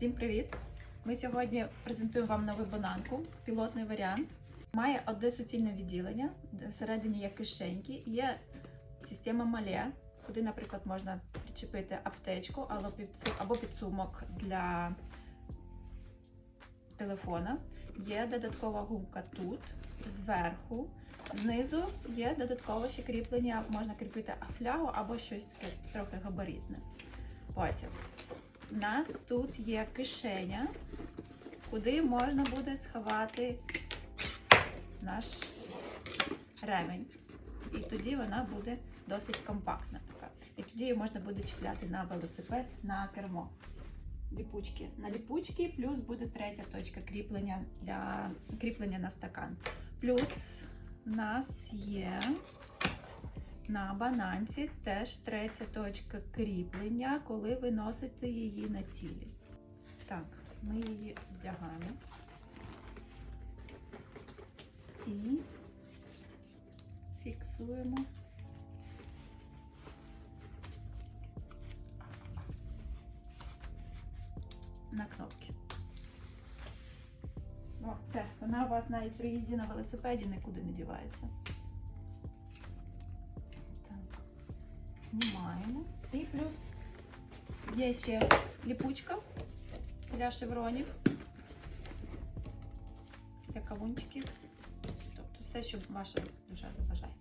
Всім привіт! Ми сьогодні презентуємо вам нову бананку, пілотний варіант. Має одне суцільне відділення, всередині є кишеньки, є система мале, куди, наприклад, можна причепити аптечку або підсумок для телефона. Є додаткова гумка тут, зверху. Знизу є додаткове ще кріплення, можна кріпити флягу або щось таке трохи габаритне. Потім у нас тут є кишеня, куди можна буде сховати наш ремень. І тоді вона буде досить компактна така. І тоді її можна буде чіпляти на велосипед, на кермо. Ліпучки. На ліпучки, плюс буде третя точка кріплення для кріплення на стакан. Плюс у нас є на бананці теж третя точка кріплення, коли ви носите її на тілі. Так, ми її вдягаємо. І фіксуємо. На кнопки. О, все, вона у вас навіть при їзді на велосипеді нікуди не дівається. знімаємо. І плюс є ще ліпучка для шевронів, для кавунчиків. Тобто все, що ваша душа забажає.